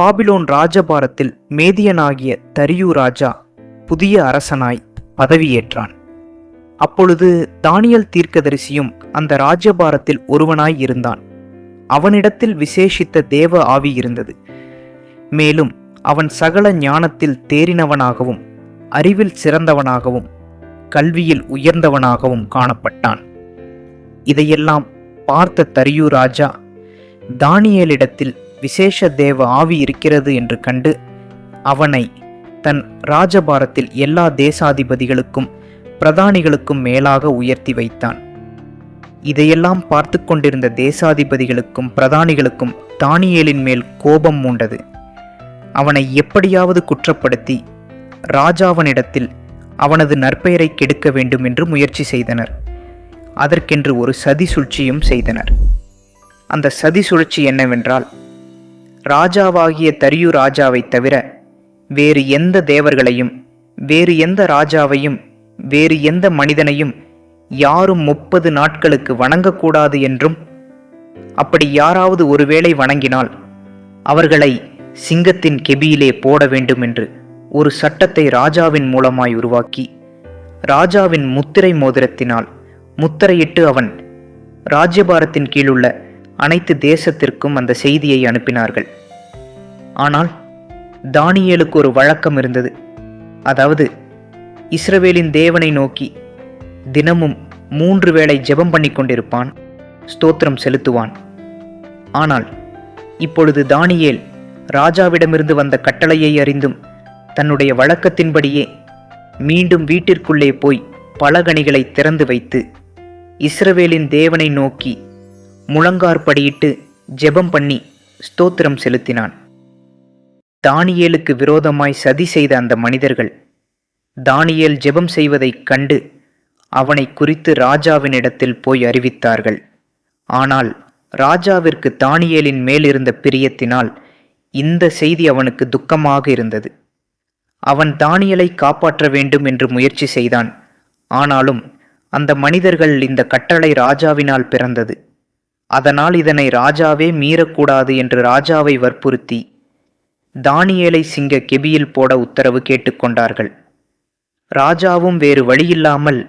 Babylon ராஜபாரத்தில் மேதியனாகிய தரியு ராஜா புதிய அரசனாய் பதவியேற்றான். அப்பொழுது தானியல் தீர்க்கதரிசியும் அந்த ராஜபாரத்தில் ஒருவனாய் இருந்தான். அவனிடத்தில் விசேஷித்த தேவ ஆவி இருந்தது. மேலும் அவன் சகல ஞானத்தில் தேறினவனாகவும் அறிவில் சிறந்தவனாகவும் கல்வியில் உயர்ந்தவனாகவும் காணப்பட்டான். இதையெல்லாம் பார்த்த தரியு ராஜா தானியலிடத்தில் விசேஷ தேவ ஆவி இருக்கிறது என்று கண்டு அவனை தன் ராஜபாரத்தில் எல்லா தேசாதிபதிகளுக்கும் பிரதானிகளுக்கும் மேலாக உயர்த்தி வைத்தான். இதையெல்லாம் பார்த்து கொண்டிருந்த தேசாதிபதிகளுக்கும் பிரதானிகளுக்கும் தானியலின் மேல் கோபம் மூண்டது. அவனை எப்படியாவது குற்றப்படுத்தி ராஜாவனிடத்தில் அவனது நற்பெயரை கெடுக்க வேண்டும் என்று முயற்சி செய்தனர். அதற்கென்று ஒரு சதி சூழ்ச்சியும் செய்தனர். அந்த சதி சுழற்சி என்னவென்றால் ராஜாவாகிய தரியு ராஜாவைத் தவிர வேறு எந்த தேவர்களையும் வேறு எந்த ராஜாவையும் வேறு எந்த மனிதனையும் யாரும் முப்பது நாட்களுக்கு வணங்கக்கூடாது என்றும் அப்படி யாராவது ஒருவேளை வணங்கினால் அவர்களை சிங்கத்தின் கெபியிலே போட வேண்டும் என்று ஒரு சட்டத்தை ராஜாவின் மூலமாய் உருவாக்கி ராஜாவின் முத்திரை மோதிரத்தினால் முத்திரையிட்டு அவன் ராஜ்யபாரத்தின் கீழுள்ள அனைத்து தேசத்திற்கும் அந்த செய்தியை அனுப்பினார்கள். ஆனால் தானியேலுக்கு ஒரு வழக்கம் இருந்தது. அதாவது இஸ்ரவேலின் தேவனை நோக்கி தினமும் மூன்று வேளை ஜெபம் பண்ணி கொண்டிருப்பான் ஸ்தோத்திரம் செலுத்துவான். ஆனால் இப்பொழுது தானியேல் ராஜாவிடமிருந்து வந்த கட்டளையை அறிந்தும் தன்னுடைய வழக்கத்தின்படியே மீண்டும் வீட்டிற்குள்ளே போய் பலகணிகளை திறந்து வைத்து இஸ்ரவேலின் தேவனை நோக்கி முழங்கார்படியிட்டு ஜெபம் பண்ணி ஸ்தோத்திரம் செலுத்தினான். தானியேலுக்கு விரோதமாய் சதி செய்த அந்த மனிதர்கள் தானியேல் ஜெபம் செய்வதைக் கண்டு அவனை குறித்து ராஜாவினிடத்தில் போய் அறிவித்தார்கள். ஆனால் ராஜாவிற்கு தானியேலின் மேலிருந்த பிரியத்தினால் இந்த செய்தி அவனுக்கு துக்கமாக இருந்தது. அவன் தானியலை காப்பாற்ற வேண்டும் என்று முயற்சி செய்தான். ஆனாலும் அந்த மனிதர்கள் இந்த கட்டளை ராஜாவினால் பிறந்தது. அதனால் இதனை ராஜாவே மீறக்கூடாது என்று ராஜாவை வற்புறுத்தி தானியேலை சிங்க கெபியில் போட உத்தரவு கேட்டுக்கொண்டார்கள். ராஜாவும் வேறு வழியில்லாமல்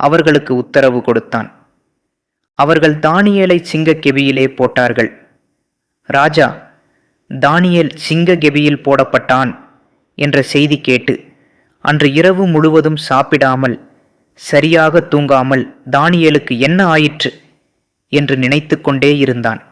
அவர்களுக்கு உத்தரவு கொடுத்தான். அவர்கள் தானியேலை சிங்க கெபியிலே போட்டார்கள். ராஜா தானியல் சிங்க கெபியில் போடப்பட்டான் என்ற செய்தி கேட்டு அன்று இரவு முழுவதும் சாப்பிடாமல் சரியாக தூங்காமல் தானியலுக்கு என்ன ஆயிற்று? என்று நினைத்து கொண்டே இருந்தான்.